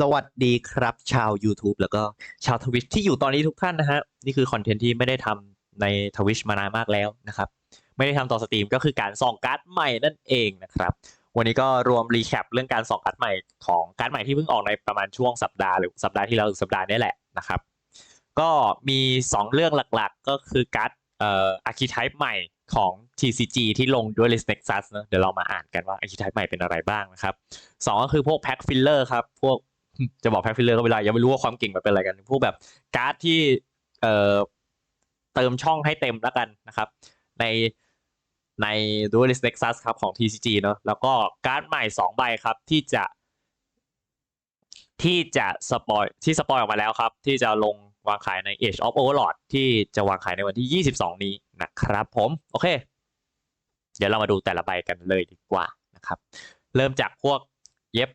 สวัสดีครับ ชาว YouTube แล้วก็ชาวทวิชที่อยู่ตอนนี้ทุกท่านนะฮะนี่คือคอนเทนต์ที่ไม่ได้ทำในทวิชมานานมากแล้วนะครับ ไม่ได้ทำต่อสตรีมก็คือการส่องการ์ดใหม่นั่นเองนะครับ วันนี้ก็รวมรีแคปเรื่องการส่องการ์ดใหม่ของการ์ดใหม่ที่เพิ่งออกในประมาณช่วงสัปดาห์หรือสัปดาห์ที่แล้วหรือสัปดาห์นี้แหละนะครับ ก็มี 2 เรื่องหลักๆ ก็คือการ์ดเอ่ออาร์คิไทป์ใหม่ของ TCG ที่ลงด้วย List Nexus นะเดี๋ยวเรามาอ่านกันว่าอาร์คิไทป์ใหม่เป็นอะไรบ้างนะครับสองก็คือพวกแพ็คฟิลเลอร์ครับ พวก จะบอกแพ็คฟิลเลอร์ก็ไม่ได้ยังไม่รู้ว่าความเก่งมันเป็นอะไรกัน พวกแบบการ์ดที่เอ่อเติมช่องให้เต็มแล้วกันนะครับ ในใน Duelist Nexus ครับของ TCG เนอะแล้วก็การ์ดใหม่ 2 ใบครับที่จะ ที่จะสปอยที่สปอยออกมาแล้วครับ ที่จะลงวางขายใน Age of Overlord ที่จะวางขายในวันที่ 22 นี้นะครับผม โอเค เดี๋ยวเรามาดูแต่ละใบกันเลยดีกว่านะครับ เริ่มจากพวกเย็บ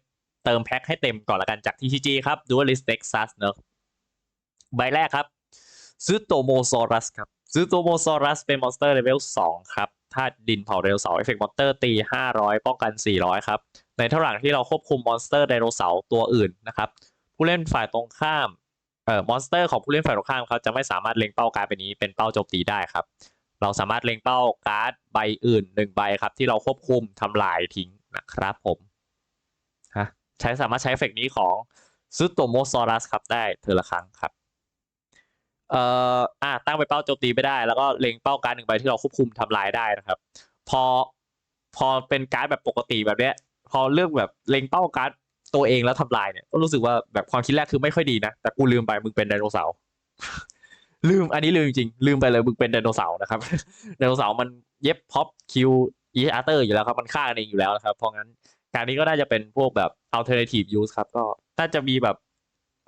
เติมแพ็คให้เต็มก่อนละกันจาก TCG ครับ Duelist Nexus เนอะใบแรกครับซูโตโมซอรัสครับซูโตโมซอรัสเป็นมอนสเตอร์เลเวล2ครับธาตุดินเผาไดโนเสาเอฟเฟกต์มอนสเตอร์ตี 500 ป้องกัน 400 ครับ ในเท่าหลังที่เราควบคุมมอนสเตอร์ไดโนเสาร์ตัวอื่นนะครับ ผู้เล่นฝ่ายตรงข้ามเอ่อมอนสเตอร์ของผู้เล่นฝ่ายตรงข้ามเขาจะไม่สามารถเล็งเป้าการ์ดใบนี้เป็นเป้าโจมตีได้ครับ เราสามารถเล็งเป้าการ์ดใบอื่นหนึ่งใบครับที่เราควบคุมทำลายทิ้งนะครับผม ใช้สามารถใช้เอฟเฟกนี้ของซูโตโมซอรัสครับได้เทอละครั้งครับเอ่ออะตั้งไปเป้าโจมตีไม่ได้ แล้วก็เล็งเป้าการ์ดหนึ่งใบที่เราควบคุมทำลายได้นะครับ พอพอเป็นการ์ดแบบปกติแบบเนี้ย พอเลือกแบบเล็งเป้าการ์ดตัวเองแล้วทำลายเนี่ยก็รู้สึกว่าแบบความคิดแรกคือไม่ค่อยดีนะ แต่กูลืมไปมึงเป็นไดโนเสาร์ลืมอันนี้ลืมจริงๆลืมไปเลยมึงเป็นไดโนเสาร์นะครับไดโนเสาร์มันเย็บพ็อปคิวอีอาร์เตอร์อยู่แล้วครับมันฆ่ากันเองอยู่แล้วนะครับเพราะงั้น การนี้ก็น่าจะเป็นพวกแบบ alternative use ครับ ก็น่าจะมีแบบ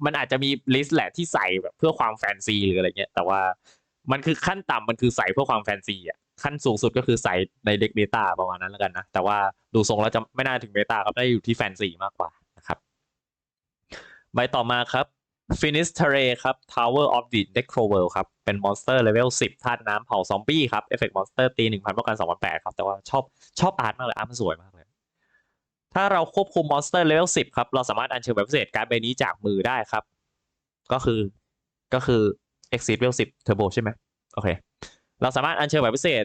มันอาจจะมีลิสต์แหละที่ใส่แบบเพื่อความแฟนซีหรืออะไรเงี้ย แต่ว่ามันคือขั้นต่ำมันคือใส่เพื่อความแฟนซีอะขั้นสูงสุดก็คือใส่ในเด็กเบต้าประมาณนั้นแล้วกันนะ แต่ว่าดูทรงแล้วจะไม่น่าถึงเบต้าครับได้อยู่ที่แฟนซีมากกว่านะครับใบต่อมาครับ Finisterre ครับ Tower of the Necroworld ครับ เป็นมอนสเตอร์เลเวล10ธาตุน้ำเผาซอมบี้ครับ เอฟเฟกต์มอนสเตอร์ตี 1,000ป้องกัน2,800ครับ แต่ว่าชอบชอบอาร์ตมากเลยอาร์ตมันสวยมาก ถ้าเราควบคุมมอนสเตอร์เลเวล10ครับเราสามารถอัญเชิญแบบพิเศษการ์ดใบนี้จากมือได้ครับ ก็คือก็คือ Exit Level 10 Turbo ใช่ไหมโอเคเราสามารถอัญเชิญแบบพิเศษ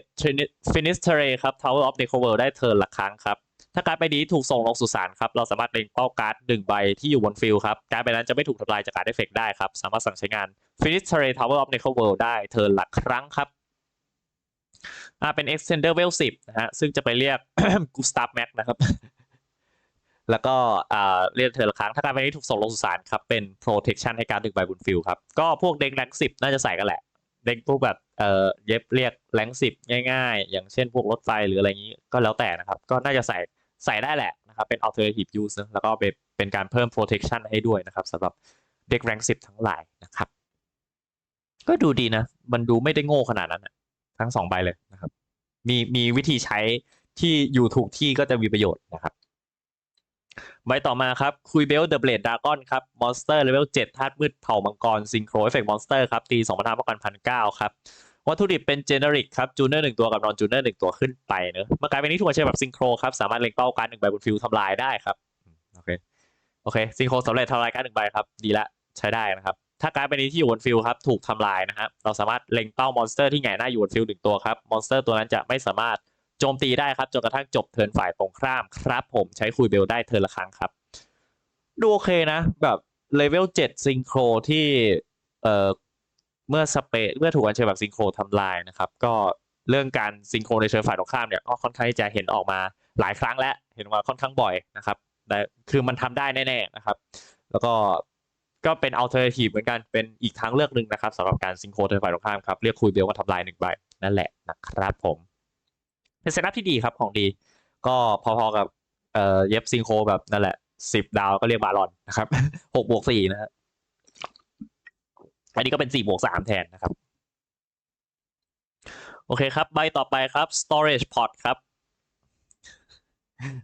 Finish t e r r a ครับ Tower of Necroworld ได้เทิร์นละครั้งครับ ถ้าการ์ดใบนี้ถูกส่งลงสุสานครับ เราสามารถเล็งเป้าการ์ดหนึ่งใบที่อยู่บนฟิลครับ การ์ดใบนั้นจะไม่ถูกทำลายจากการ์ดเอฟเฟกต์ได้ครับ สามารถสั่งใช้งาน Finish Terrain Tower of Necroworld ได้เทิร์นละครั้งครับอ่าเป็น Extender Well 10นะฮะซึ่งจะไปเรียก Gustav Max นะครับ แล้วก็เรียกเทิร์ละครั้ง ถ้าการ์ดใบนี้ถูกส่งลงสุสานครับ เป็น Protection ให้การดึงใบบนฟิลครับ ก็พวกเด็กแรงสิบน่าจะใส่กันแหละ เด็กพวกแบบเอ่อเย็บเรียกแรงสิบง่ายๆ อย่างเช่นพวกรถไฟหรืออะไรอย่างนี้ก็แล้วแต่นะครับ ก็น่าจะใส่ใส่ได้แหละนะครับ เป็น alternative use แล้วก็เป็นเป็นการเพิ่ม protection ให้ด้วยนะครับสำหรับเด็กแรงสิบทั้งหลายนะครับ ก็ดูดีนะ มันดูไม่ได้โง่ขนาดนั้นทั้งสองใบเลยนะครับ มีมีวิธีใช้ที่อยู่ถูกที่ก็จะมีประโยชน์นะครับ ใบต่อมาครับคุยเบลเดอะเบลดดากอนครับมอนสเตอร์เลเวลเจ็ดธาตุมืดเผ่ามังกรซิงโครเอฟเฟกต์มอนสเตอร์ครับตีสองพันห้าป้องกันพันเก้าครับวัตถุดิบเป็นเจเนริกครับจูเนอร์หนึ่งตัวกับนอนจูเนอร์หนึ่งตัวขึ้นไปเนอะเมื่อกลายเป็นนี้ถูกอัญเชิญแบบซิงโครครับสามารถเล็งเป้าการหนึ่งใบบนฟิลทำลายได้ครับโอเคโอเคซิงโครสำเร็จทำลายการหนึ่งใบครับดีละใช้ได้นะครับถ้าการดใบนี้ที่อยู่บนฟิลครับถูกทำลายนะครับเราสามารถเล็งเป้ามอนสเตอร์ที่แงหน้าอยู่บนฟิลหนึ่งตัวครับมอนสเตอร์ตัวนั้นจะไม่สามารถ โจมตีได้ครับจนกระทั่งจบเทิร์นฝ่ายตรงข้ามครับ ผมใช้คุยเบลได้เทิร์นละครั้งครับ ดูโอเคนะ แบบเลเวลเจ็ดซิงโครที่เอ่อเมื่อสเปเมื่อถูกอัญเชิญแบบซิงโครทำลายนะครับ ก็เรื่องการซิงโครในเชิงฝ่ายตรงข้ามเนี่ยก็ค่อนข้างที่จะเห็นออกมาหลายครั้งแล้วเห็นมาค่อนข้างบ่อยนะครับแต่คือมันทำได้แน่ๆนะครับ แล้วก็ก็เป็นอัลเทอร์เนทีฟเหมือนกันเป็นอีกทางเลือกหนึ่งนะครับสำหรับการซิงโครในฝ่ายตรงข้ามครับเรียกคุยเบลมาทำลายหนึ่งใบนั่นแหละนะครับผม เป็นเซตอัพที่ดีครับของดี ก็พอๆกับเอ่อเย็บซิงโคแบบนั่นแหละสิบดาวก็เรียกบาลอนนะครับหกบวกสี่นะฮะอันนี้ก็เป็นสี่บวกสามแทนนะครับ โอเคครับ ใบต่อไปครับ storage pot ครับ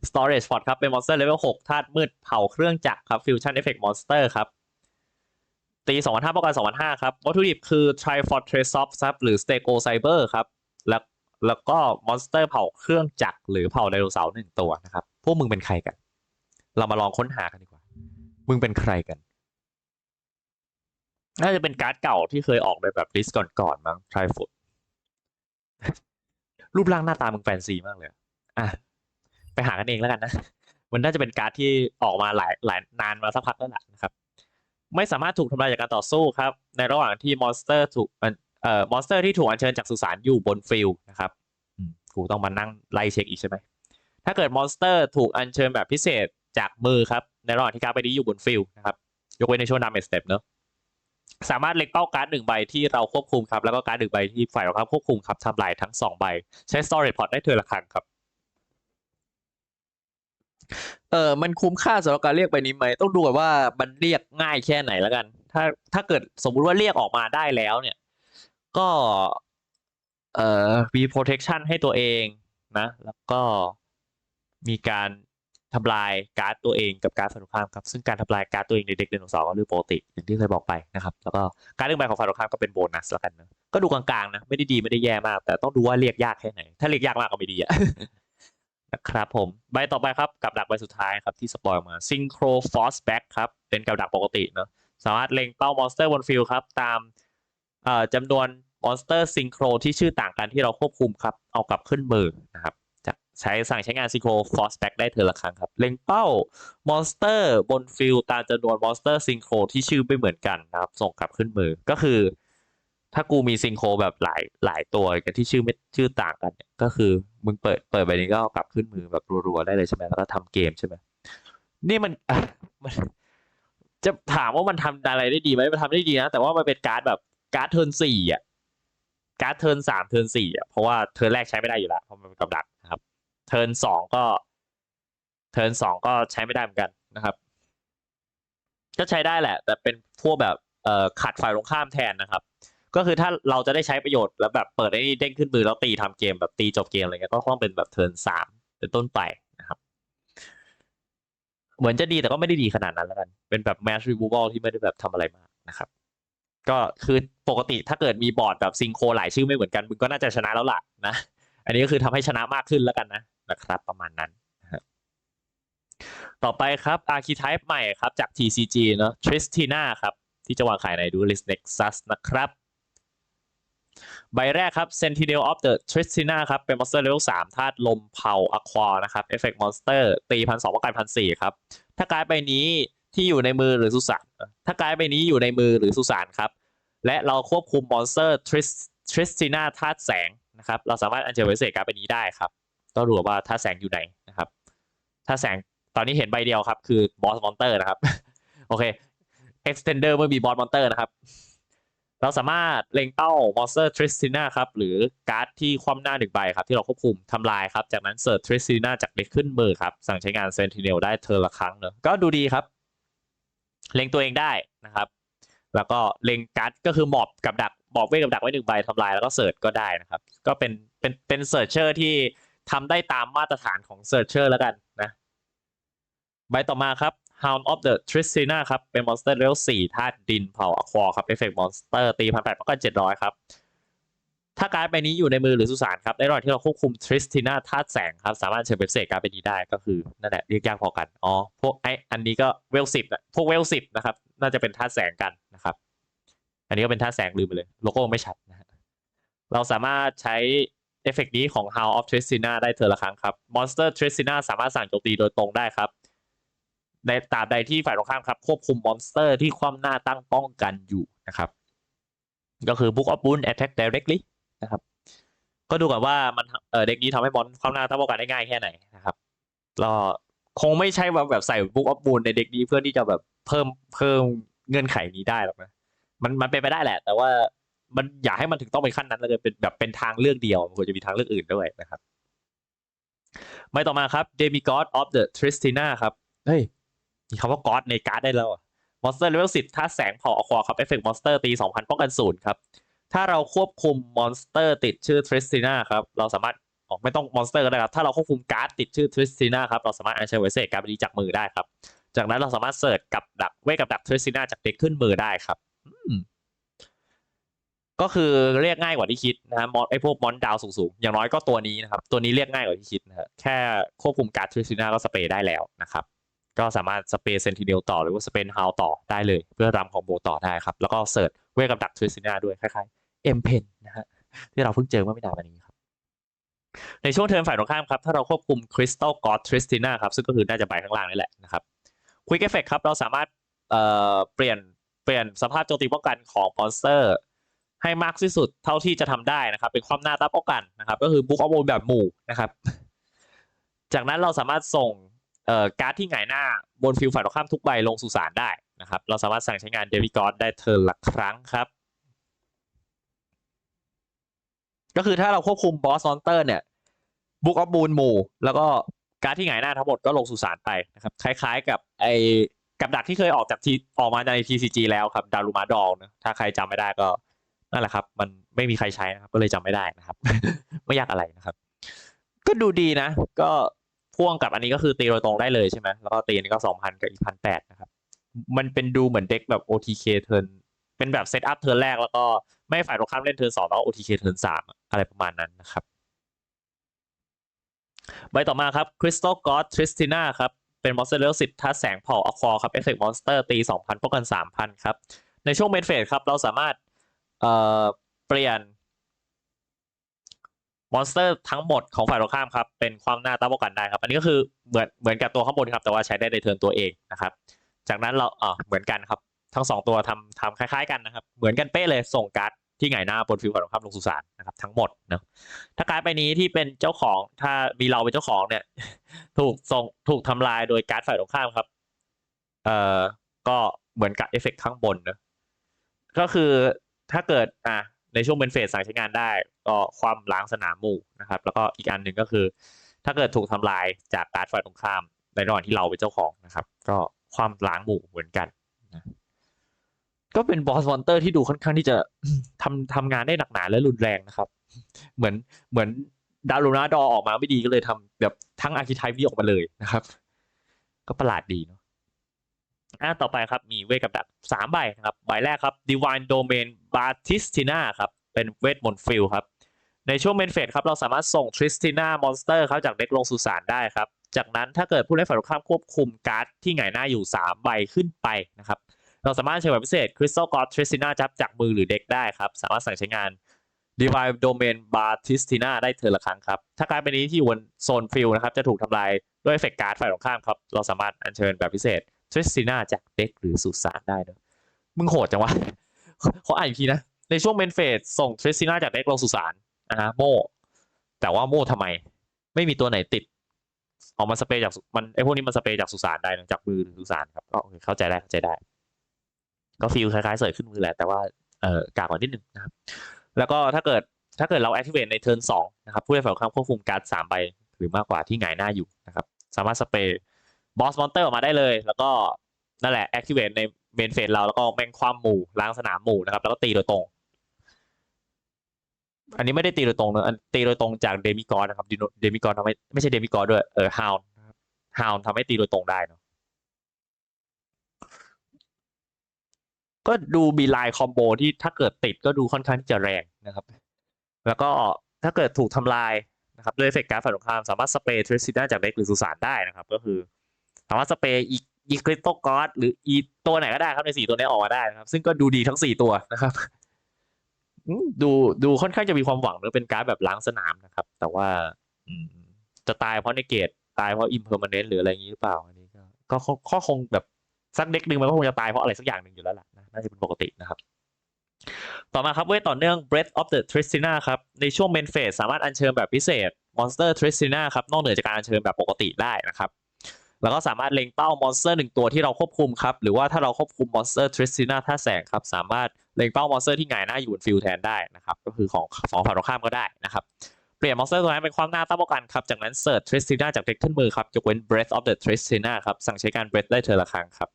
storage pot ครับ เป็น monster level หกธาตุมืดเผาเครื่องจักรครับ fusion effect monster ครับตีสองพันห้าป้องกันสองพันห้าครับ วัตถุดิบคือ trifortress soft ครับหรือ stego cyber ครับ แล้วก็มอนสเตอร์เผาเครื่องจักรหรือเผาไดโนเสาร์หนึ่งตัวนะครับ พวกมึงเป็นใครกัน เรามาลองค้นหากันดีกว่า มึงเป็นใครกัน น่าจะเป็นการ์ดเก่าที่เคยออกในแบบลิสต์ก่อนๆมั้งทริฟุตรูปร่างหน้าตามึงแฟนซีมากเลยอะอะ ไปหากันเองแล้วกันนะ มันน่าจะเป็นการ์ดที่ออกมาหลายหลายนานมาสักพักแล้วแหละนะครับ ไม่สามารถถูกทำลายจากการต่อสู้ครับ ในระหว่างที่มอนสเตอร์ถูก เอ่อมอนสเตอร์ที่ถูกอัญเชิญจากสุสานอยู่บนฟิลด์นะครับอืมกูต้องมานั่งไล่เช็คอีกใช่ไหมถ้าเกิดมอนสเตอร์ถูกอัญเชิญแบบพิเศษจากมือครับ ในระหว่างที่การ์ดใบนี้อยู่บนฟิลด์นะครับ ยกเว้นในช่วงดาเมจสเต็ปเนอะสามารถเล็งเป้าการ์ดหนึ่งใบที่เราควบคุมครับ แล้วก็การ์ดหนึ่งใบที่ฝ่ายเราครับควบคุมครับทำลายทั้งสองใบ ใช้ storage pot ได้เทอละครั้งครับ เออมันคุ้มค่าสำหรับการเรียกใบนี้ไหม ต้องดูก่อนว่ามันเรียกง่ายแค่ไหนแล้วกัน ถ้าถ้าเกิดสมมุติว่าเรียกออกมาได้แล้วเนี่ย ก็เอ่อมี protection ให้ตัวเองนะ แล้วก็มีการทำลายการ์ดตัวเองกับการ์ดฝ่ายตรงข้ามครับ ซึ่งการทำลายการ์ดตัวเองในเด็กเดนโนเสาร์ก็เรื่องปกติอย่างที่เคยบอกไปนะครับ แล้วก็การเลือกใบของฝ่ายตรงข้ามก็เป็นโบนัสแล้วกันนะก็ดูกลางๆนะไม่ได้ดีไม่ได้แย่มาก แต่ต้องดูว่าเรียกยากแค่ไหน ถ้าเรียกยากมากก็ไม่ดีอะนะครับผมใบต่อไปครับกับดักใบสุดท้ายครับที่สปอยมา Synchro Force Back ครับเป็นกับดักปกติเนอะสามารถเล็งเป้ามอนสเตอร์บนฟิลครับตามเอ่อจำนวน มอนสเตอร์ซิงโครที่ชื่อต่างกันที่เราควบคุมครับ เอากลับขึ้นมือนะครับจะใช้สั่งใช้งาน Synchro Force Back ได้เทอละครั้งครับ เล็งเป้ามอนสเตอร์บนฟิลตามจำนวนมอนสเตอร์ซิงโครที่ชื่อไม่เหมือนกันนะครับ ส่งกลับขึ้นมือก็คือ ถ้ากูมีซิงโครแบบหลายหลายตัวกันที่ชื่อไม่ชื่อต่างกันเนี่ยก็คือมึงเปิดเปิดใบนี้ก็เอากลับขึ้นมือแบบรัวๆได้เลยใช่ไหมแล้วก็ทำเกมใช่ไหมนี่มันมันจะถามว่ามันทำอะไรได้ดีไหมมันทำได้ดีนะแต่ว่ามันเป็นการ์ดแบบการ์ดเทิร์นสี่อะ การ์ดเทิร์นสามเทิร์นสี่อะเพราะว่าเทิร์นแรกใช้ไม่ได้อยู่แล้วเพราะมันเป็นกับดักนะครับ เทิร์นสองก็เทิร์นสองก็ใช้ไม่ได้เหมือนกันนะครับ ก็ใช้ได้แหละ แต่เป็นพวกแบบเอ่อขัดฝ่ายตรงข้ามแทนนะครับ ก็คือถ้าเราจะได้ใช้ประโยชน์แล้วแบบเปิดไอ้นี่เด้งขึ้นมือแล้วตีทำเกมแบบตีจบเกมอะไรเงี้ยก็ต้องเป็นแบบเทิร์นสามเป็นต้นไปนะครับเหมือนจะดีแต่ก็ไม่ได้ดีขนาดนั้นแล้วกัน เป็นแบบ match removal ที่ไม่ได้แบบทำอะไรมากนะครับ ก็คือปกติถ้าเกิดมีบอร์ดแบบซิงโครหลายชื่อไม่เหมือนกันมึงก็น่าจะชนะแล้วล่ะนะ อันนี้ก็คือทำให้ชนะมากขึ้นแล้วกันนะนะครับ ประมาณนั้นต่อไปครับ Archetype ใหม่ครับ จาก TCG เนอะ Tristina ครับ ที่จะวางขายใน Duelist Nexus นะครับ ใบแรกครับ Sentinel of the Tristina ครับ เป็นมอนสเตอร์เลเวล3ธาตุลมเผาอะควานะครับเอฟเฟกต์มอนสเตอร์ตีพันสองป้องกันพันสี่ครับ ถ้าการ์ดใบนี้ที่อยู่ในมือหรือสุสานถ้าการ์ดใบนี้อยู่ในมือหรือสุสานครับ และเราควบคุมมอนสเตอร์ Tris Tristina ธาตุแสงนะครับ เราสามารถอัญเชิญไวเศษการ์ดใบนี้ได้ครับ ต้องดูว่าธาตุแสงอยู่ไหนนะครับธาตุแสงตอนนี้เห็นใบเดียวครับ คือบอสมอนเตอร์นะครับ โอเค extender เมื่อมีบอสมอนเตอร์นะครับ เราสามารถเล็งเป้ามอนสเตอร์ทริสติน่าครับ หรือการ์ดที่คว่ำหน้าหนึ่งใบครับ ที่เราควบคุมทำลายครับ จากนั้นเสิร์ชทริสติน่าจากเด็กขึ้นมือครับ สั่งใช้งานเซนติเนลได้เทอละครั้งเนอะก็ดูดีครับ เล็งตัวเองได้นะครับ แล้วก็เล็งการ์ดก็คือหมอบกับดักหมอบเวทกับดักไว้หนึ่งใบทำลายแล้วก็เสิร์ชก็ได้นะครับ ก็เป็นเป็นเป็นเสิร์ชเชอร์ที่ทำได้ตามมาตรฐานของเสิร์ชเชอร์แล้วกันนะใบต่อมาครับ Hound of the Tristina ครับ เป็นมอนสเตอร์เลเวล4ธาตุดินเผาอควาครับเอฟเฟกต์มอนสเตอร์ตีพันแปดก็เจ็ดร้อยครับ ถ้าการ์ดใบนี้อยู่ในมือหรือสุสานครับในระหว่ที่เราควบคุม Tristina ธาตุแสงครับ สามารถเชิญเว็บเศษการ์ดใบนี้ได้ก็คือนั่นแหละเรียกยากพอกัน อ๋อ พวกไออันนี้ก็เวลสิบนะพวกเวลสิบนะครับ น่าจะเป็นธาตุแสงกันนะครับ อันนี้ก็เป็นธาตุแสงลืมไปเลย โลโก้ไม่ชัดนะเราสามารถใช้เอฟเฟกต์นี้ของ Hound of Tristina ได้เทอละครั้งครับ Monster Tristina สามารถสั่งโจมตีโดยตรงได้ครับ ในตราบใดที่ฝ่ายตรงข้ามครับ ควบคุมมอนสเตอร์ที่คว่ำหน้าตั้งป้องกันอยู่นะครับ ก็คือ Book of Boon Attack Directly นะครับ ก็ดูก่อนว่ามันเเด็กนี้ทำให้มอนคว่ำหน้าตั้งป้อกันได้ง่ายแค่ไหนนะครับก็คงไม่ใช่ว่าแบบใส่ Book of Boon ในเด็กนี้เพื่อที่จะแบบเพิ่มเพิ่มเงื่อนไขนี้ได้หรอกนะมันมันเป็นไปได้แหละ แต่ว่ามันอยากให้มันถึงต้องเป็นขั้นนั้นแล้วจะเป็นแบบเป็นทางเลือกเดียวมันควรจะมีทางเลือกอื่นด้วยนะครับ ไม่ต่อมาครับ Demigod of the Tristina ครับเฮ้ยมีคำว่า God ในการ์ดได้แล้วมอนสเตอร์เลเวลสิบถ้าแสงเผาอควาครับเอฟเฟกต์มอนสเตอร์ตีสองพันป้องกันศูนย์ครับ ถ้าเราควบคุมมอนสเตอร์ติดชื่อทริสติน่าครับ เราสามารถออกไม่ต้องมอนสเตอร์ก็ได้ครับ ถ้าเราควบคุมการ์ดติดชื่อทริสติน่าครับ เราสามารถอัญเชิญไวเศษการ์ดนี้จากมือได้ครับ จากนั้นเราสามารถเสิร์ชกับดักเวกับดักทริสติน่าจากเด็กขึ้นมือได้ครับก็คือเรียกง่ายกว่าที่คิดนะฮะมอนไอพวกมอนดาวสูงๆ อย่างน้อยก็ตัวนี้นะครับ ตัวนี้เรียกง่ายกว่าที่คิดนะฮะแค่ควบคุมการ์ดทริสติน่าก็สเปรย์ได้แล้วนะครับ ก็สามารถสเปซเซนติเนลต่อหรือว่าสเปนฮาวต่อได้เลย เพื่อรำคอมโบต่อได้ครับ แล้วก็เสิร์ชเวกับดักทริสติน่าด้วยคล้ายๆเอ็มเพนนะฮะที่เราเพิ่งเจอเมื่อไม่นานมานี้ครับ ในช่วงเทิร์นฝ่ายตรงข้ามครับ ถ้าเราควบคุมคริสตัลกอดทริสติน่าครับ ซึ่งก็คือน่าจะใบข้างล่างนี่แหละนะครับควิกเอฟเฟกครับ เราสามารถเอ่อเปลี่ยนเปลี่ยนสภาพโจมตีป้องกันของมอนสเตอร์ให้มากที่สุดเท่าที่จะทำได้นะครับ เป็นความหน้าตาป้องกันนะครับ ก็คือบุ๊กออฟโบแบบหมู่นะครับ จากนั้นเราสามารถส่ง เอ่อการ์ดที่หงายหน้าบนฟิลฝ่ายตรงข้ามทุกใบลงสู่สารได้นะครับ เราสามารถสั่งใช้งานเดวิกอดได้เทิร์นละครั้งครับ ก็คือถ้าเราควบคุมบอสมอนเตอร์เนี่ยบุ๊กออฟบูนหมู่ แล้วก็การ์ดที่หงายหน้าทั้งหมดก็ลงสู่สารไปนะครับ คล้ายๆกับไอ้กับดักที่เคยออกจากทีออกมาใน TCG แล้วครับดารุมาดองนะถ้าใครจำไม่ได้ก็นั่นแหละครับ มันไม่มีใครใช้นะครับ ก็เลยจำไม่ได้นะครับ ไม่ยากอะไรนะครับ ก็ดูดีนะ ก็ พ่วงกับอันนี้ก็คือตีโดยตรงได้เลยใช่ไหมแล้วก็ตีอันนี้ก็สองพันกับอีกพันแปดนะครับ มันเป็นดูเหมือนเด็กแบบ OTK เทิร์นเป็นแบบเซตอัพเทิร์นแรกแล้วก็ไม่ฝ่ายตรงข้ามเล่นเทิร์นสองแล้ว OTK เทิร์นสามอะไรประมาณนั้นนะครับ ใบต่อมาครับ Crystal God Tristina ครับ เป็นมอนสเตอร์เลเวลสิบถ้าแสงเผ่าอคอครับเอฟเฟกต์มอนสเตอร์ตีสองพันป้องกันสามพันครับ ในช่วงเมนเฟสครับเราสามารถเอ่อเปลี่ยน มอนสเตอร์ทั้งหมดของฝ่ายตรงข้ามครับเป็นความหน้าต้าป้องกันได้ครับ อันนี้ก็คือเหมือนเหมือนกับตัวข้างบนครับแต่ว่าใช้ได้ในเทิร์นตัวเองนะครับ จากนั้นเราเอ่าเหมือนกันครับ ทั้งสองตัวทำทำคล้ายๆกันนะครับ เหมือนกันเป๊ะเลยส่งการ์ดที่หงายหน้าบนฟิลฝ่ายตรงข้ามลงสู่สารนะครับทั้งหมดนะถ้าการ์ดใบนี้ที่เป็นเจ้าของถ้ามีเราเป็นเจ้าของเนี่ย ถูกส่งถูกทำลายโดยการ์ดฝ่ายตรงข้ามครับเอ่อก็เหมือนกับเอฟเฟกต์ข้างบนนะก็คือถ้าเกิดอะ ในช่วงเป็นเฟสสั่งใช้งานได้ ก็ความล้างสนามหมู่นะครับ แล้วก็อีกอันหนึ่งก็คือ ถ้าเกิดถูกทำลายจากการ์ดฝ่ายตรงข้ามในระหว่างที่เราเป็นเจ้าของนะครับ ก็ความล้างหมู่เหมือนกันนะก็เป็นบอสมอนเตอร์ที่ดูค่อนข้างที่จะทำทำงานได้หนักหนาและรุนแรงนะครับ เหมือนเหมือนดาวลูนาดอออกมาไม่ดีก็เลยทำแบบทั้งอาร์คิไทป์นี้ออกมาเลยนะครับ ก็ประหลาดดีเนาะ อะต่อไปครับมีเวทกับดักสามใบนะครับใบแรกครับ Divine Domain Batistina ครับเป็นเวทมนต์ฟิลครับในช่วงเมนเฟสครับเราสามารถส่ง Tristina Monster เขาจากเด็กลงสู่สารได้ครับ จากนั้นถ้าเกิดผู้เล่นฝ่ายตรงข้ามควบคุมการ์ดที่หงายหน้าอยู่ 3 ใบขึ้นไปนะครับเราสามารถใช้แบบพิเศษ Crystal God Tristina จับจากมือหรือเด็กได้ครับ สามารถสั่งใช้งาน Divine Domain Batistina ได้เทอละครั้งครับ ถ้าการ์ดใบนี้ที่อยู่บนโซนฟิลนะครับจะถูกทำลายด้วยเอฟเฟกต์การ์ดฝ่ายตรงข้ามครับเราสามารถอัญเชิญแบบพิเศษ Tristina จากเด็กหรือสุสานได้เนอะมึงโหดจังวะขออ่านอีกทีนะ ในช่วงเมนเฟสส่ง Tristina จากเด็กลงสุสานนะฮะโมแต่ว่าโมทำไม ไม่มีตัวไหนติดออกมาสเปรย์จากมันไอพวกนี้มันสเปรย์จากสุสานได้จากมือหรือสุสานครับก็เคเข้าใจได้เข้าใจได้ ก็ฟีลคล้ายๆเสยขึ้นมือแหละแต่ว่าเอ่อกากกว่านิดนึงนะครับ แล้วก็ถ้าเกิดถ้าเกิดเรา activate ในเทิร์นสองนะครับผู้เล่นฝ่ายตรงข้ามควบคุมการ์ดสามใบหรือมากกว่าที่หงายหน้าอยู่นะครับ สามารถสเปรย์ บอสมอนเตอร์ออกมาได้เลย แล้วก็นั่นแหละ activate ในเมนเฟสเราแล้วก็แม่งความหมู่ล้างสนามหมู่นะครับ แล้วก็ตีโดยตรง อันนี้ไม่ได้ตีโดยตรงนะอันตีโดยตรงจากเดมิกอนะครับเดมิกอทำให้ไม่ใช่เดมิกอด้วยเออฮาวนะครับฮาวน์ทำให้ตีโดยตรงได้เนาะก็ดูมีไลายคอมโบที่ถ้าเกิดติดก็ดูค่อนข้างที่จะแรงนะครับ แล้วก็ถ้าเกิดถูกทำลายนะครับด้วยเอฟเฟกต์การ์ฝ่ายตรงข้ามสามารถสเปรย์ทริสซิน่าจากเด็กหรือสุสานได้นะครับ ก็คือ สามารถสเปรย์อีกอีคริสโตกอสหรืออีตัวไหนก็ได้ครับในสี่ตัวนี้ออกมาได้นะครับ ซึ่งก็ดูดีทั้งสี่ตัวนะครับดูดูค่อนข้างจะมีความหวังเนอเป็นการแบบล้างสนามนะครับ แต่ว่าจะตายเพราะในเกตตายเพราะอิมเพอร์มานเนนต์หรืออะไรอย่างนี้หรือเปล่าอันนี้ก็ก็คงแบบสักเด็กหนึ่งมันก็คงจะตายเพราะอะไรสักอย่างหนึ่งอยู่แล้วล่ะนะน่าจะเป็นปกตินะครับ ต่อมาครับเวทต่อเนื่อง Breath of the Tristina ครับ ในช่วงเมนเฟสสามารถอัญเชิญแบบพิเศษ Monster Tristina ครับนอกเหนือจากการอัญเชิญแบบปกติได้นะครับ แล้วก็สามารถเล็งเป้ามอนสเตอร์หนึ่งตัวที่เราควบคุมครับ หรือว่าถ้าเราควบคุมมอนสเตอร์ทริสติน่าท่าแสงครับ สามารถเล็งเป้ามอนสเตอร์ที่หงายหน้าอยู่บนฟิลแทนได้นะครับ ก็คือของของฝั่งตรงข้ามก็ได้นะครับ เปลี่ยนมอนสเตอร์ตัวนั้นเป็นความหน้าต้านป้องกันครับ จากนั้นเสิร์ชทริสติน่าจากเด็กขึ้นมือครับ ยกเว้น Breath of the Tristina ครับ สั่งใช้การ Breath ได้เธอละครั้งครับ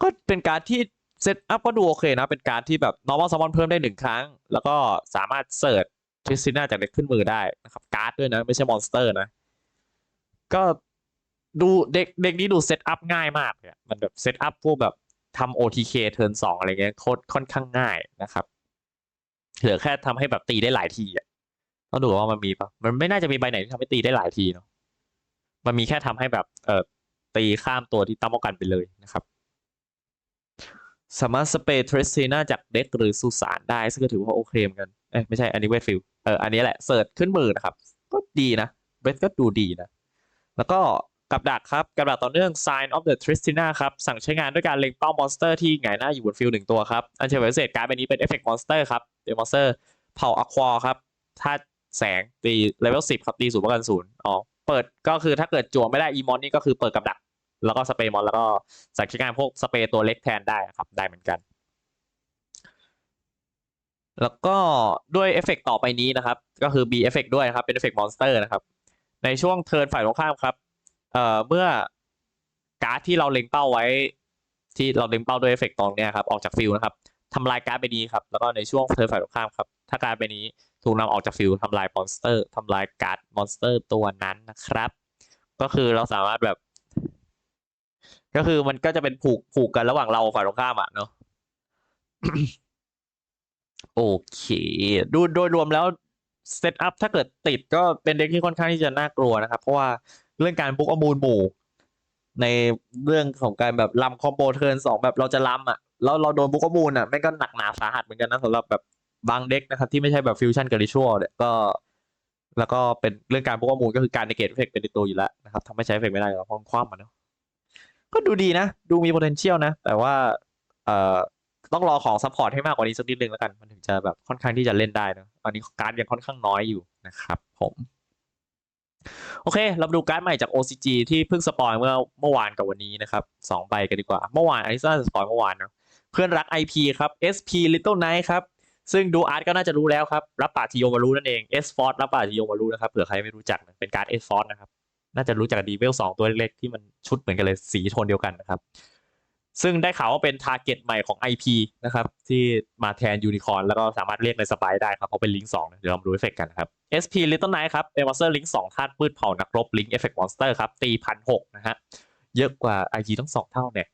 ก็เป็นการที่เซตอัพก็ดูโอเคนะ เป็นการที่แบบ normal summon เพิ่มได้หนึ่งครั้ง แล้วก็สามารถเสิร์ชทริสติน่าจากเด็กขึ้นมือได้นะครับ การ์ดด้วยนะ ไม่ใช่มอนสเตอร์นะ ก็ ดูเด็กเด็กนี้ดูเซตอัพง่ายมากเลยอะมันแบบเซตอัพพวกแบบทำ OTK เทิร์นสองอะไรเงี้ยโคตรค่อนข้างง่ายนะครับ เหลือแค่ทำให้แบบตีได้หลายทีอะต้องดูว่ามันมีปะมันไม่น่าจะมีใบไหนที่ทำให้ตีได้หลายทีเนาะมันมีแค่ทำให้แบบเออตีข้ามตัวที่ตั้งป้องกันไปเลยนะครับ สามารถสเปรย์เทรสซีนาจากเด็กหรือสุสานได้ ซึ่งก็ถือว่าโอเคเหมือนกัน เอ้ไม่ใช่อันนี้เวทฟิลเอออันนี้แหละเสิร์ชขึ้นมือนะครับ ก็ดีนะเวทก็ดูดีนะ แล้วก็ กับดักครับกับดักต่อเนื่อง Sign of the Tristina ครับสั่งใช้งานด้วยการเล็งเป้ามอนสเตอร์ที่หงายหน้าอยู่บนฟิลหนึ่งตัวครับอันเชิญพิเศษการ์ดใบนี้เป็นเอฟเฟกต์มอนสเตอร์ครับเป็นมอนสเตอร์เผาอควาครับธาตุแสงตีเลเวลสิบครับตีศูนย์ป้องกันศูนย์อ๋อเปิดก็คือถ้าเกิดจั่วไม่ได้อีมอนนี่ก็คือเปิดกับดัก แล้วก็สเปรย์มอนแล้วก็สั่งใช้งานพวกสเปรย์ตัวเล็กแทนได้ครับได้เหมือนกัน แล้วก็ด้วยเอฟเฟกต์ต่อไปนี้นะครับ ก็คือ B เอฟเฟกต์ด้วยนะครับเป็นเอฟเฟกต์มอนสเตอร์นะครับในช่วงเทิร์นฝ่ายตรงข้ามครับ เอ่อเมื่อการ์ดที่เราเล็งเป้าไว้ ที่เราเล็งเป้าด้วยเอฟเฟกต์ตรงเนี้ยครับออกจากฟิลนะครับทำลายการ์ดใบนี้ครับแล้วก็ในช่วงเทิร์ฝ่ายตรงข้ามครับถ้าการ์ดใบนี้ถูกนำออกจากฟิลทำลายมอนสเตอร์ทำลายการ์ดมอนสเตอร์ตัวนั้นนะครับ ก็คือเราสามารถแบบ ก็คือมันก็จะเป็นผูกผูกกันระหว่างเราฝ่ายตรงข้ามอะเนาะโอเคดูโดยรวมแล้วเซตอัพถ้าเกิดติดก็เป็นเด็กที่ค่อนข้างที่จะน่ากลัวนะครับ เพราะว่า เรื่องการบุกอมูลหมู่ ในเรื่องของการแบบลำคอมโบเทิร์นสองแบบเราจะลำอะแล้วเราโดนบุกอมูลอะแม่งก็หนักหนาสาหัสเหมือนกันนะสำหรับแบบบางเด็กนะครับที่ไม่ใช่แบบฟิวชั่นกับริชัวเนี่ยก็ แล้วก็เป็นเรื่องการบุกอมูลก็คือการในเกตเอฟเฟกเป็นตัวอยู่แล้วนะครับทำให้ใช้เอฟเฟกไม่ได้หรอกเพราะมันคว่ำมันเนาะก็ดูดีนะ ดูมี potential นะ แต่ว่าเอ่อต้องรอของซัพพอร์ตให้มากกว่านี้สักนิดนึงแล้วกัน มันถึงจะแบบค่อนข้างที่จะเล่นได้นะตอนนี้การ์ดยังค่อนข้างน้อยอยู่นะครับผม โอเค เราดูการ์ดใหม่จาก OCG ที่เพิ่งสปอยเมื่อเมื่อวานกับวันนี้นะครับสองใบกันดีกว่า เมื่อวานอันนี้น่าสปอยเมื่อวานเนาะเพื่อนรัก IP ครับ SP Little Knight ครับ ซึ่งดูอาร์ตก็น่าจะรู้แล้วครับ รับป่าทิโยมารู้นั่นเอง S Force รับป่าทิโยมารู้นะครับ เผื่อใครไม่รู้จักเป็นการ์ด S Force นะครับ น่าจะรู้จักดีเวลสองตัวเล็กๆที่มันชุดเหมือนกันเลยสีโทนเดียวกันนะครับ ซึ่งได้ข่าวว่าเป็นทาร์เก็ตใหม่ของ IP นะครับ ที่มาแทนยูนิคอร์นแล้วก็สามารถเรียกในสไปได้ครับ เพราะเป็นลิงก์สองเดี๋ยวเรามาดูเอฟเฟกกันนะครับ SP Little Knight ครับ เป็นมอนสเตอร์ลิงก์สองธาตุพืชเผานักรบลิงก์เอฟเฟกต์มอนสเตอร์ครับ ตีพันหกนะฮะ เยอะกว่า IG ทั้งสองเท่าเนี่ย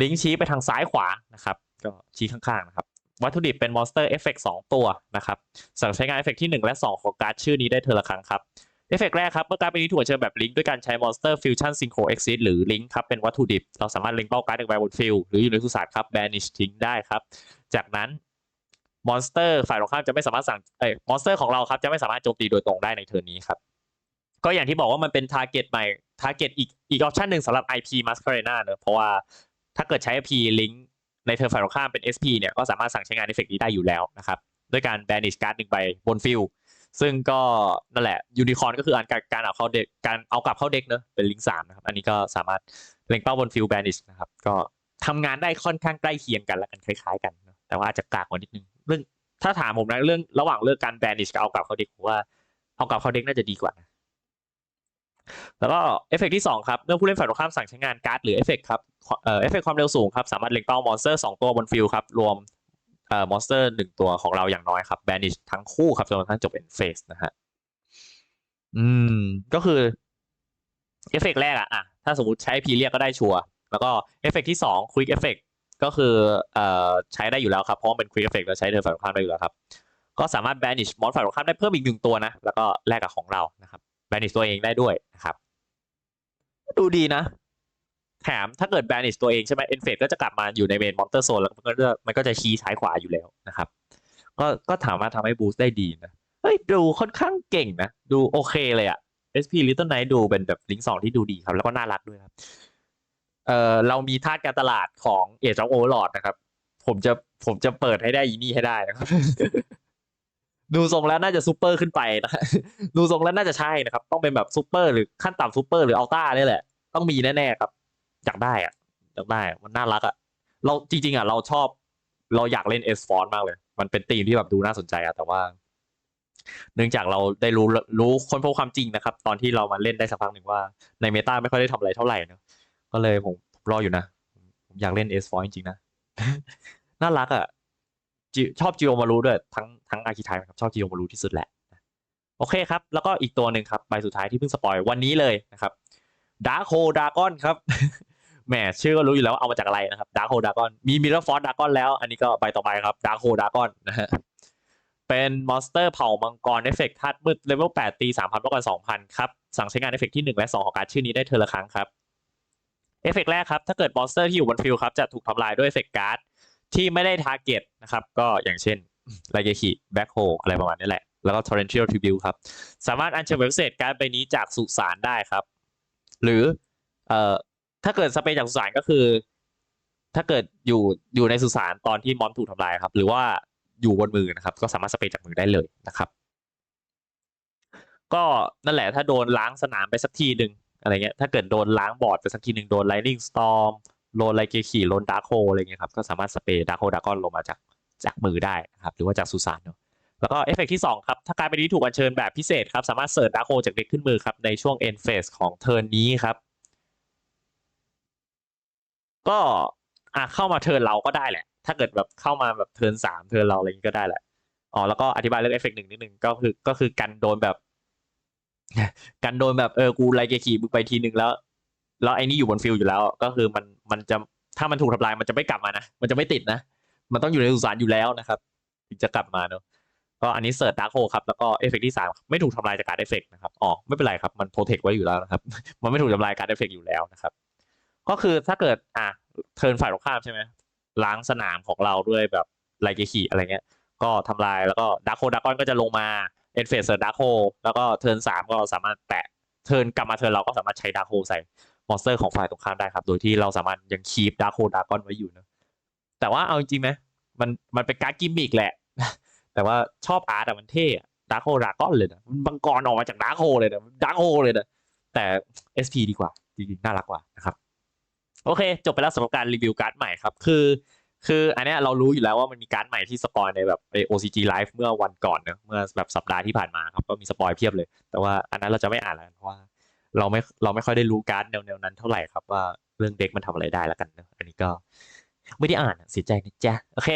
ลิงก์ชี้ไปทางซ้ายขวานะครับ ก็ชี้ข้างๆนะครับ วัตถุดิบเป็นมอนสเตอร์เอฟเฟกต์สองตัวนะครับ สั่งใช้งานเอฟเฟกต์ที่ 1 และ 2 ของการ์ดชื่อนี้ได้เทอละครั้งครับ เอฟเฟกต์แรกครับ เมื่อการเป็นนี้ถูกอัญเชิญแบบลิงก์ด้วยการใช้มอนสเตอร์ฟิวชั่นซิงโครเอ็กซิสหรือลิงก์ครับ เป็นวัตถุดิบ เราสามารถลิงก์เป้าการ์ดหนึ่งใบบนฟิลหรืออยู่ในสุสานครับแบนิชทิ้งได้ครับ จากนั้นมอนสเตอร์ฝ่ายตรงข้ามจะไม่สามารถสั่งเอ้ยมอนสเตอร์ของเราครับจะไม่สามารถโจมตีโดยตรงได้ในเทิร์นนี้ครับ ก็อย่างที่บอกว่ามันเป็นทาร์เก็ตใหม่ทาร์เก็ตอีกอีกออปชันหนึ่งสำหรับ IP Masquerena เนอะเพราะว่าถ้าเกิดใช้ IP ลิงก์ในเทิร์นฝ่ายตรงข้ามเป็น SP เนี่ยก็สามารถสั่งใช้งานเอฟเฟกต์นี้ได้อยู่แล้วนะครับด้วยการแบนิชการ์ดหนึ่งใบบนฟิล ซึ่งก็นั่นแหละยูนิคอร์นก็คืออันการเอาเข้าเด็กการเอากลับเข้าเด็กเนอะเป็นลิงสามนะครับ อันนี้ก็สามารถเล็งเป้าบนฟิลแบนิชนะครับ ก็ทำงานได้ค่อนข้างใกล้เคียงกันและกันคล้ายๆกัน แต่ว่าอาจจะกากกว่านิดนึงเรื่องถ้าถามผมนะเรื่องระหว่างเลือกการแบนิชกับเอากลับเข้าเด็กผมว่าเอากลับเข้าเด็กน่าจะดีกว่านะแล้วก็เอฟเฟกที่2ครับเมื่อผู้เล่นฝ่ายตรงข้ามสั่งใช้งานการ์ดหรือเอฟเฟกครับเอ่อเอฟเฟกความเร็วสูงครับสามารถเล็งเป้ามอนสเตอร์2ตัวบนฟิลครับรวม เอ่อมอนสเตอร์1ตัวของเราอย่างน้อยครับแบนิชทั้งคู่ครับจนกระทั่งจบเป็นเฟสนะฮะอืมก็คือ เอฟเฟกแรกอะอะถ้าสมมติใช้พีเรียกก็ได้ชัวร์แล้วก็เอฟเฟกที่2 Quick Effect ก็คือเอ่อใช้ได้อยู่แล้วครับ เพราะมันเป็น Quick Effect แล้วใช้เดินฝ่ายตรงข้ามได้อยู่แล้วครับ ก็สามารถ banish มอนฝ่ายตรงข้ามได้เพิ่มอีกหนึ่งตัวนะ แล้วก็แลกกับของเรานะครับ banish ตัวเองได้ด้วยนะครับ ดูดีนะ แถมถ้าเกิด banish ตัวเองใช่ไหม e n f a t e ก็จะกลับมาอยู่ในเมนมอนเตอร์โซนแล้วมันก็จะมันก็จะชี้ซ้ายขวาอยู่แล้วนะครับ ก็ก็ถามว่าทำให้บูสต์ได้ดีนะเฮ้ยดูค่อนข้างเก่งนะ ดูโอเคเลยอะ SP Little Night ดูเป็นแบบลิงก์สองที่ดูดีครับ แล้วก็น่ารักด้วยครับ เอ่อเรามีธาตุการตลาดของ Age of Overlord นะครับ ผมจะผมจะเปิดให้ได้อีนี่ให้ได้นะครับ ดูทรงแล้วน่าจะซูเปอร์ขึ้นไปนะดูทรงแล้วน่าจะใช่นะครับ ต้องเป็นแบบซูเปอร์หรือขั้นต่ำซูเปอร์หรืออัลต้านี่แหละ ต้องมีแน่ๆครับ อยากได้อะอยากได้อะมันน่ารักอะเราจริง ๆอะเราชอบ เราอยากเล่นเอสฟอนมากเลย มันเป็นธีมที่แบบดูน่าสนใจอะแต่ว่า เนื่องจากเราได้รู้รู้ค้นพบความจริงนะครับ ตอนที่เรามาเล่นได้สักพักหนึ่งว่าในเมตาไม่ค่อยได้ทำอะไรเท่าไหร่เนอะก็เลยผมผมรออยู่นะผมอยากเล่นเอสฟอนจริงๆนะ น่ารักอะจิชอบจิโอมารูด้วยทั้งทั้งอาคิไทครับชอบจิโอมารูที่สุดแหละโอเคครับ แล้วก็อีกตัวหนึ่งครับใบสุดท้ายที่เพิ่งสปอยวันนี้เลยนะครับดาร์โคดากอนครับ แหมชื่อก็รู้อยู่แล้วเอามาจากอะไรนะครับดาร์โคดากอนมีมิเรอร์ฟอร์ดากอนแล้ว อันนี้ก็ใบต่อไปครับดาร์โคดากอนนะฮะเป็นมอนสเตอร์เผ่ามังกรเอฟเฟกต์ธาตุมืดเลเวล8ตี3,000ป้องกัน2,000 ครับ สั่งใช้งานเอฟเฟกต์ที่ 1 และ 2 ของการดชื่อนี้ได้เทอละครั้งครับเอฟเฟกต์แรกครับ ถ้าเกิดมอนสเตอร์ที่อยู่บนฟิลครับ จะถูกทำลายด้วยเอฟเฟกต์การ์ดที่ไม่ได้ทาร์เก็ตนะครับ ก็อย่างเช่นไลเกคิแบ็คโฮอะไรประมาณนี้แหละ แล้วก็ torrential tribute ครับ สามารถอัญเชิญเวบเศษการ์ดใบนี้จากสุสานได้ครับ หรือเอ่อ ถ้าเกิดสเปรย์จากสุสานก็คือ ถ้าเกิดอยู่อยู่ในสุสานตอนที่มอนถูกทำลายครับ หรือว่าอยู่บนมือนะครับ ก็สามารถสเปรย์จากมือได้เลยนะครับ ก็นั่นแหละ ถ้าโดนล้างสนามไปสักทีหนึ่งอะไรเงี้ยถ้าเกิดโดนล้างบอร์ดไปสักทีหนึ่งโดน lightning storm โดนไลเกขี่โดนดาร์โคอะไรเงี้ยครับก็สามารถสเปรย์ดาร์โคดากอนลงมาจากจากมือได้นะครับ หรือว่าจากสุสานเนาะแล้วก็เอฟเฟกที่สองครับ ถ้าการไปนี้ถูกอัญเชิญแบบพิเศษครับ สามารถเสิร์ชดาร์โคจากเด็กขึ้นมือครับ ในช่วง end phase ของเทิร์นนี้ครับ ก็อะเข้ามาเทิร์นเราก็ได้แหละ ถ้าเกิดแบบเข้ามาแบบเทิร์นสามเทิร์นเราอะไรงนี้ก็ได้แหละอ๋อแล้วก็อธิบายเรื่องเอฟเฟกต์หนึ่งนิดนึงก็คือก็คือกันโดนแบบ กันโดนแบบเออกูไลเกขี่มึงไปทีนึงแล้ว แล้วไอ้นี่อยู่บนฟิลอยู่แล้ว ก็คือมันมันจะถ้ามันถูกทำลายมันจะไม่กลับมานะมันจะไม่ติดนะ มันต้องอยู่ในสุสานอยู่แล้วนะครับถึงจะกลับมาเนอะก็อันนี้เสิร์ชดาร์คโฮครับแล้วก็เอฟเฟกที่สามไม่ถูกทำลายจากการเอฟเฟกนะครับอ๋อไม่เป็นไรครับมันโปรเทคไว้อยู่แล้วนะครับ มันไม่ถูกทำลายการเอฟเฟกอยู่แล้วนะครับ ก็คือถ้าเกิดอะเทิร์นฝ่ายตรงข้ามใช่ไหมล้างสนามของเราด้วยแบบไลเกขี่อะไรเงี้ย ก็ทำลายแล้วก็ดาร์โคดากอนก็จะลงมาเอ็นเฟสเซอร์ดาร์โคแล้วก็เทิร์นสามก็สามารถแตะเทิร์นกลับมาเทิร์นเราก็สามารถใช้ดาร์โคใส่มอนสเตอร์ของฝ่ายตรงข้ามได้ครับ โดยที่เราสามารถยังคีปดาร์โคดากอนไว้อยู่เนะแต่ว่าเอาจริงไหมมันมันเป็นการกิมมิกแหละ แต่ว่าชอบอาร์ตอะมันเท่ดาร์โคดากอนเลยนะมันบังกรออกมาจากดาร์โคเลยนะดาร์โคเลยนะแต่ SP ดีกว่าจริงๆน่ารักกว่านะครับ โอเค จบไปแล้วสำหรับการรีวิวการ์ดใหม่ครับ คือ คืออันนี้เรารู้อยู่แล้วว่ามันมีการ์ดใหม่ที่สปอยในแบบใน OCG Live เมื่อวันก่อนเนอะเมื่อแบบสัปดาห์ที่ผ่านมาครับก็มีสปอยเพียบเลย แต่ว่าอันนั้นเราจะไม่อ่านแล้วเพราะว่า เราไม่เราไม่ค่อยได้รู้การ์ดแนวๆนั้นเท่าไหร่ครับว่าเรื่องเด็กมันทำอะไรได้แล้วกันเนอะอันนี้ก็ไม่ได้อ่านเสียใจนะจ๊ะโอเค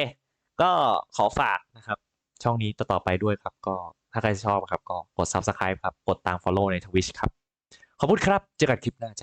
ก็ขอฝากนะครับ ช่องนี้ต่อๆไปด้วยครับ ก็ถ้าใครชอบครับก็กด Subscribe ครับกดตาม Follow ใน Twitch ครับขอบคุณครับเจอกันคลิปหน้าจ้ะ